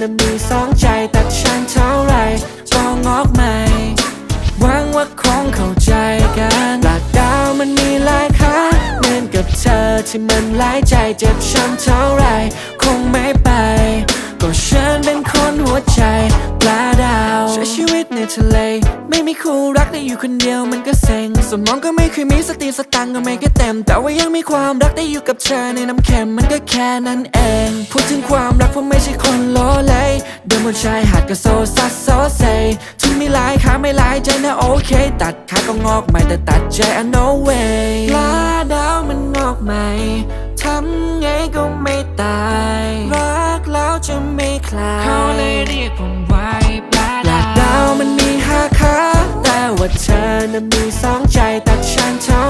น่ะมีสองใจแต่ฉันเท่าไรก็งอกใหม่ หวังว่าคงเข้าใจกันหลักดาวมันมีหลายขาเหมือนกับเธอที่มันหลายใจเจ็บช้ำเท่าไรคงไม่ไป ก็ฉันเป็นคนหัวใจปลาดาวใช้ชีวิตในทะเล ไม่มีคู่รักได้อยู่คนเดียวมันก็เซ็งสมองก็ไม่เคยมีสติสตังค์ก็ไม่เคยเต็ม แต่ว่ายังมีความรักได้อยู่กับเธอในน้ำเค็มมันก็แค่นั้นเอง พูดถึงความรักผมไม่ใช่คนโลเลเดินบนชายหาดก็โซซัสโซเซถึงมีหลายขาไม่หลายใจนะโอเค ตัดขาก็งอกใหม่แต่ตัดใจอะ no way ลาดาวมันงอกใหม่ทำไงก็ไม่ นั้นมีสองใจแต่ฉันเธอ